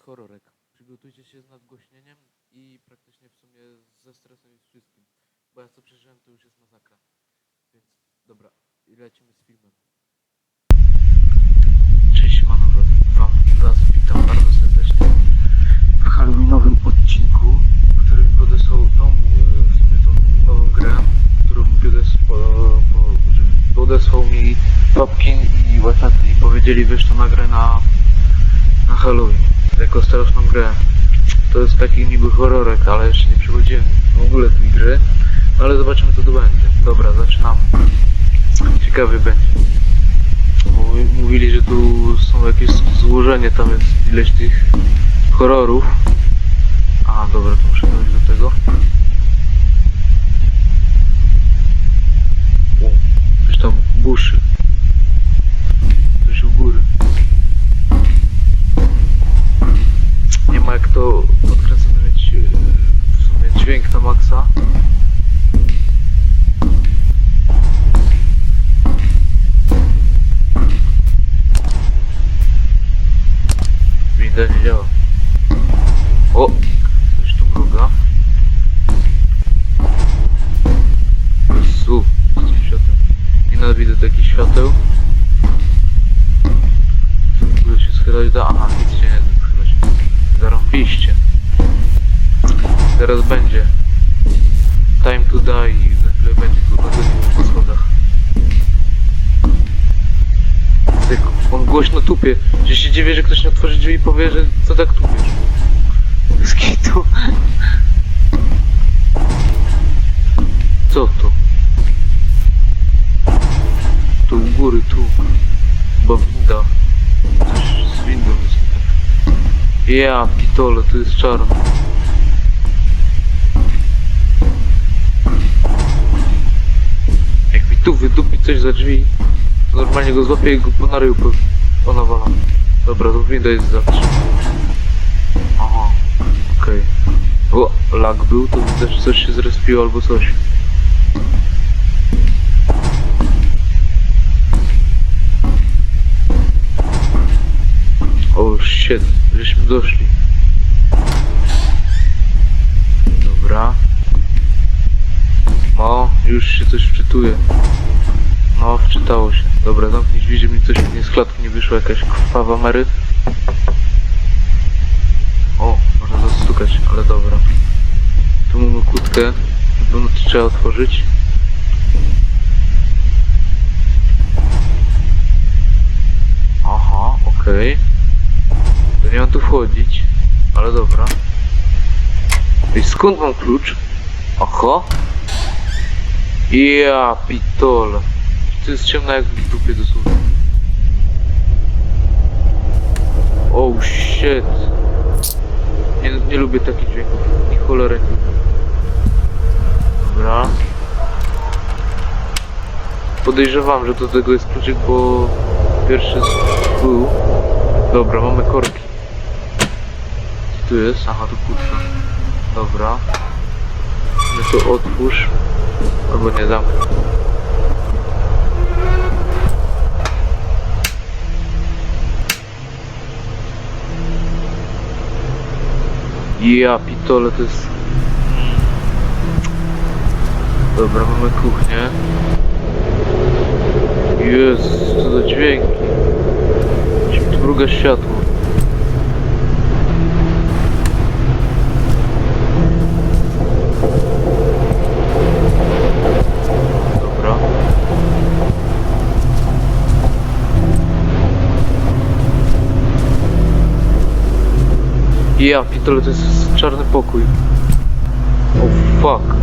Horrorek. Przygotujcie się z nadgłośnieniem i praktycznie w sumie ze stresem i z wszystkim. Bo ja co przeżyłem to już jest masakra. Więc dobra, i lecimy z filmem. Cześć Manowe, wam was witam bardzo serdecznie w halloweenowym odcinku, który mi podesłał tą, e, w sumie tą nową grę, którą mi podesłał, podesłał mi Popkin i Łasaty i powiedzieli wiesz to nagrę na, na Halloween, jako straszną grę. To jest taki niby horrorek, ale jeszcze nie przechodziłem w ogóle tej gry, ale zobaczymy co tu będzie. Dobra, zaczynamy. Ciekawy będzie. Mówi- Mówili, że tu są jakieś złożenie, tam jest ileś tych horrorów. A, dobra, to muszę dojść do tego. O, coś tam buszy. Świateł. Ogóle się schylać da? Aha, nic się nie da schylać. Zarąbiście. Teraz będzie. Time to die i za chwilę będzie kurwa godzina po schodach. Tak, on głośno tupie. Że się dziwię, że ktoś nie otworzy drzwi i powie, że co tak tupiesz. Z kitu. Ja, pitole, to jest czarno. Jak mi tu wydupi coś za drzwi, to normalnie go złapię i go po na ryju po- ponawalam. Dobra, to winda jest zawsze. Aha, okej. O, lag był, to że coś się zrespiło albo coś. O, shit, żeśmy doszli. Dobra. No, już się coś wczytuje. No, wczytało się. Dobra, zamknij drzwi, żeby mi coś nie z klatki nie wyszło, jakaś krwawa Mary. O, można zastukać, ale dobra. Tu mamy kłódkę, na pewno to trzeba otworzyć. Aha, okej. To mam tu wchodzić, ale dobra. I skąd mam klucz? Oho. Ja pitole. To jest ciemno jak w dupie dosłownie. Oh shit. Nie, nie lubię takich dźwięków. Ni cholerę nie lubię. Dobra. Podejrzewam, że do tego jest kluczyk, bo pierwszy był. Dobra, mamy korki. Tu jest? Aha, tu kurka. Dobra. My to otwórz. Albo nie dam. Ja pitole to jest... Dobra, mamy kuchnię. Jest, co za dźwięki. Mruga światło? Ja pitole, to jest czarny pokój. Oh fuck.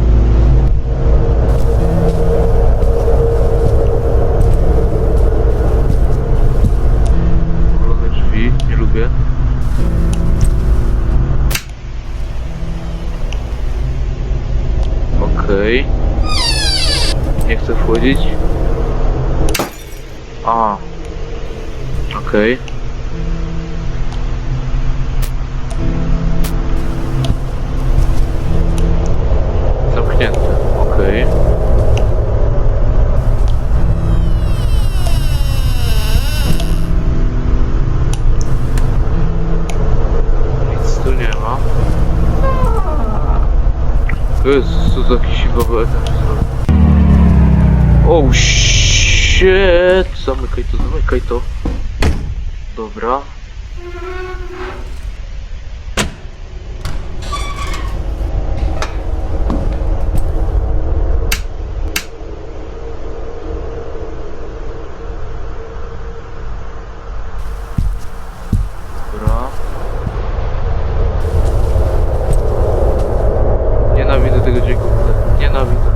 Siwowy ekran się zrobił. Oh shit! Zamykaj to, zamykaj to. Dobra. Nienawidzę tego dźwięku. Nienawidzę.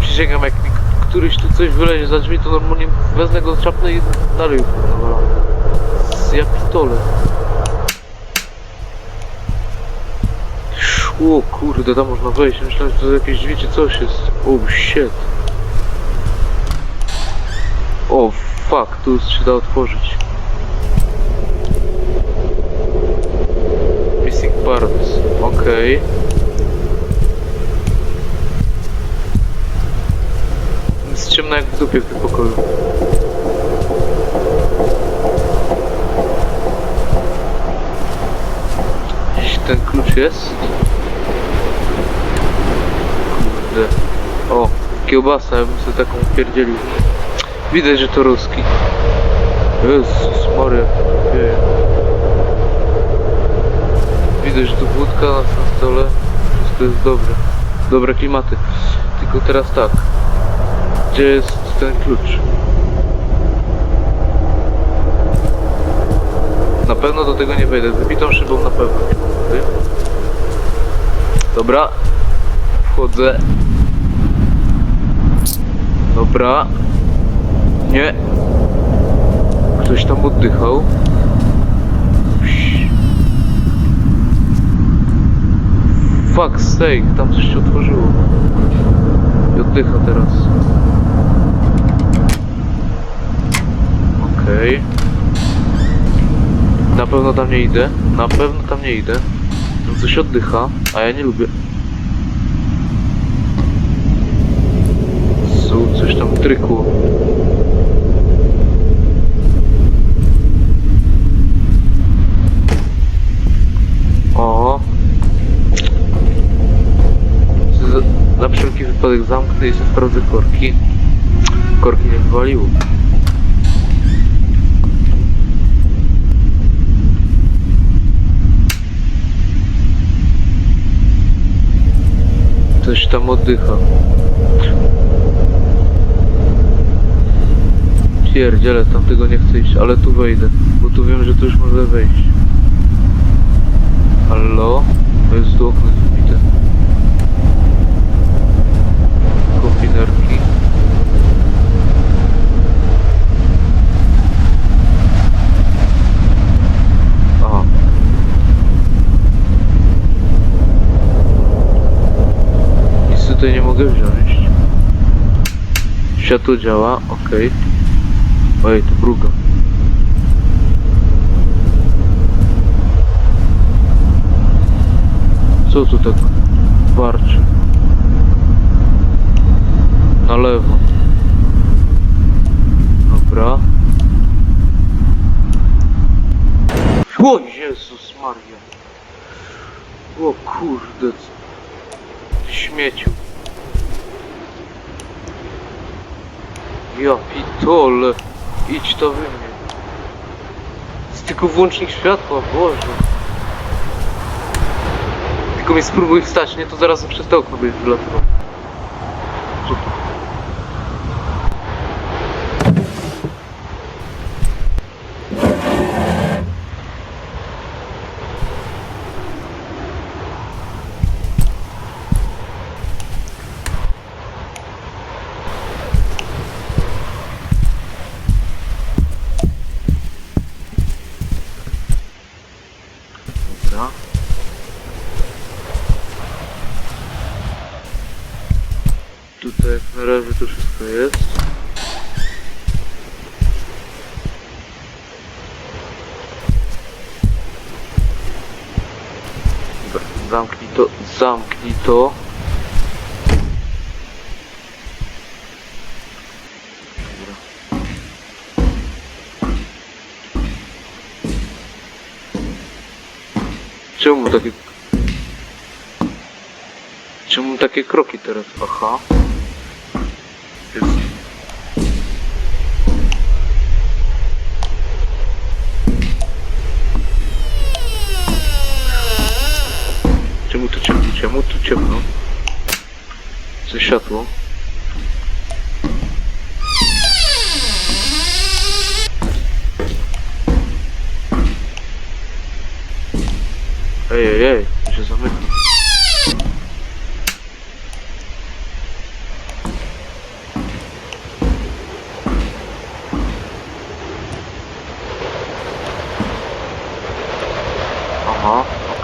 Przysięgam, jak mi któryś tu coś wylezie za drzwi, to normalnie wezmę go, czapnę i dalej nawalam. Ja pitole. O kurde, tam można wejść. Myślałem, że to jakieś drzwi czy coś jest. Oh shit. O fuck, tu się da otworzyć. Missing parts. Okej. Jest jak w pokoju. Gdzieś ten klucz jest? Kurde. O, kiełbasa, ja bym sobie taką pierdzielił. Widać, że to ruski. Jezus Maria. Widać, że tu wódka na stole. Wszystko jest dobre. Dobre klimaty. Tylko teraz tak. Gdzie jest ten klucz? Na pewno do tego nie wejdę. Wybitą szybą na pewno. Dobra. Wchodzę. Dobra. Nie. Ktoś tam oddychał. Fuck sake, tam coś się otworzyło. I oddycha teraz. Okej. Na pewno tam nie idę. Na pewno tam nie idę. Tam coś oddycha, a ja nie lubię. Su, coś tam trykło. O. Na wszelki wypadek zamknę i sprawdzę korki. Korki nie wywaliło. Coś tam oddycha. Pierdziele, tam tego nie chcę iść, ale tu wejdę, bo tu wiem, że tu już może wejść. Halo? To jest tu okno zbite. Kombinerki. Aha. Nic tutaj nie mogę wziąć. Światło działa, okej. Ojej, to bruga. Co tu tak warczy? Na lewo. Dobra. O Jezus Maria. O kurde. co- Ja pitole. Idź to wy mnie. Jest tylko włącznik światła, Boże. Tylko mnie spróbuj wstać, nie? To zaraz przez to okno będziesz wylatywał. Co to? Dobra. Tutaj na razie to wszystko jest. Dobra, Zamknij to, zamknij to. Czemu takie Czemu takie kroki teraz? Aha. Капец. Чему-то чем, чему-то чем, ну. За счет, ну.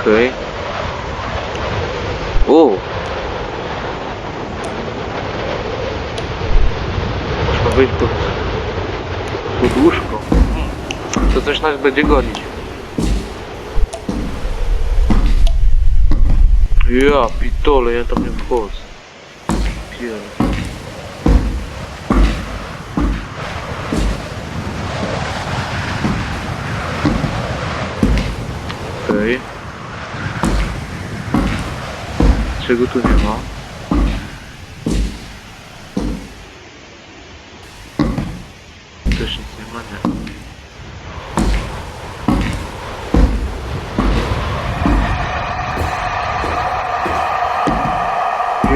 Okej. O! Można wyjść pod, pod łóżko. To coś nas będzie gonić. Ja, pitole, ja tam nie wchodzę. Pier... Okej. Czego tu nie ma? Też nic nie ma, nie.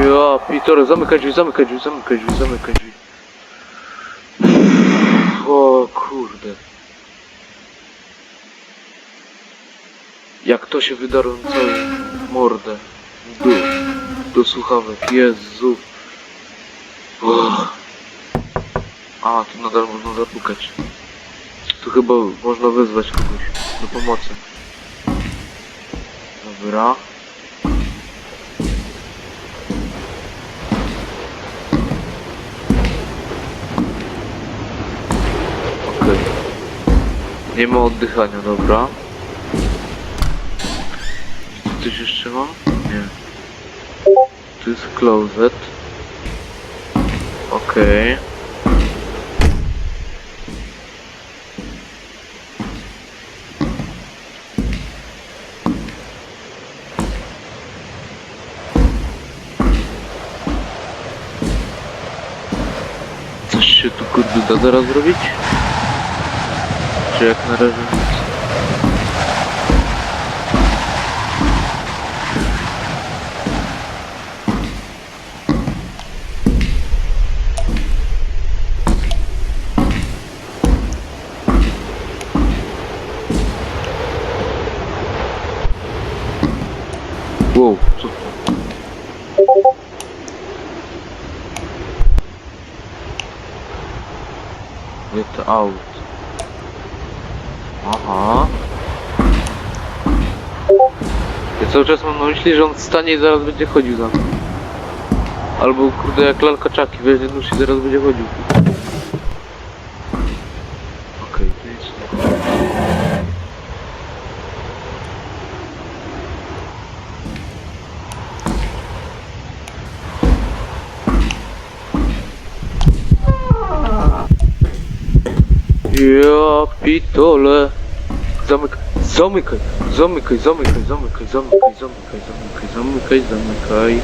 Ja, Pitore, zamykaj drzwi, zamykaj drzwi, zamykaj drzwi, zamykaj drzwi. O kurde. Jak to się wydarło całą mordę. Do, do słuchawek, Jezu. Och. A, tu nadal można zapukać. Tu chyba można wezwać kogoś do pomocy. Dobra. Okej. Nie ma oddychania, dobra. Coś jeszcze mam? Nie. Tu jest closet. Okej. Coś się tu kurde da zaraz zrobić? Czy jak na razie nic? Wow, co to? Get out. Aha. Ja cały czas mam na myśli, że on stanie i zaraz będzie chodził za mną. Albo kurde jak lalka czaki weźmie nóż i zaraz będzie chodził. Okej, to jest... Ja pitole. Zamykaj, zamykaj, zamykaj, zamykaj, zamykaj, zamykaj, zamykaj, zamykaj, zamykaj, zamykaj.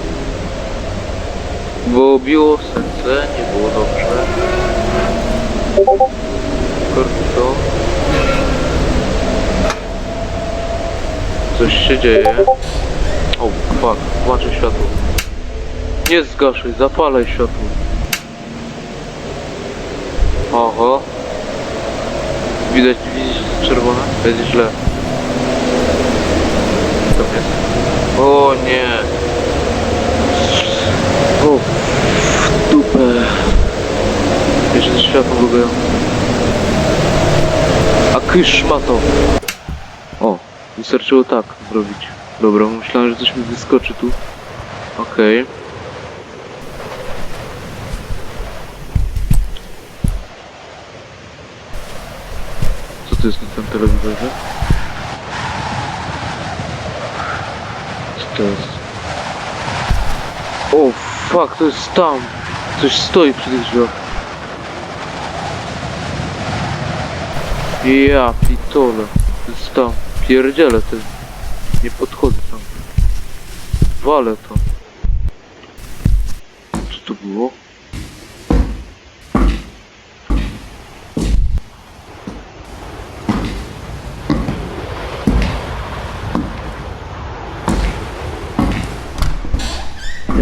Bo biło serce, nie było dobrze. Korto. Coś się dzieje. O, fuck, włączę światło. Nie zgaszaj, zapalaj światło. Oho. Widać, widzisz czerwone? Jest źle. O nie. O, w dupę. Jeszcze światło lubię. A kysz ma to. O, wystarczyło tak zrobić. Dobra, myślałem, że coś mi wyskoczy tu. Okej. Co to jest na tym telewizorze? To jest? O, fuck, to jest tam. Coś stoi przy tych drzwiach. Ja, pitole. To jest tam. Pierdziele ty. Nie podchodzę tam. Walę to. to było?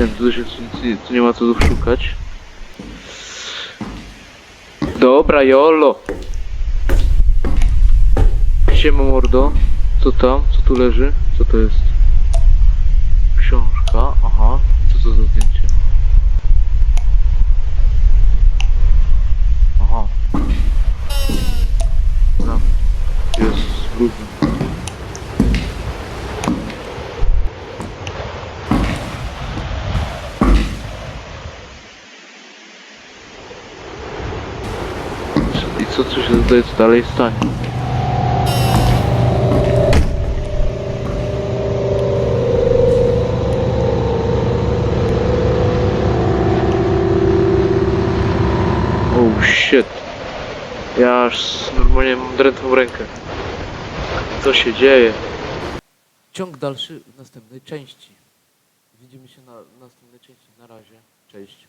Nie tu, się, tu, tu nie ma tu szukać. Dobra, jolo! Siema mordo. Co tam? Co tu leży? Co to jest? Książka, aha. Co to za zdjęcie? Aha. Dobra. Jest brudny. Co tu się tutaj dalej stanie? Oh shit. Ja aż normalnie mam drętwą rękę. Co się dzieje? Ciąg dalszy w następnej części. Widzimy się na następnej części. Na razie. Cześć.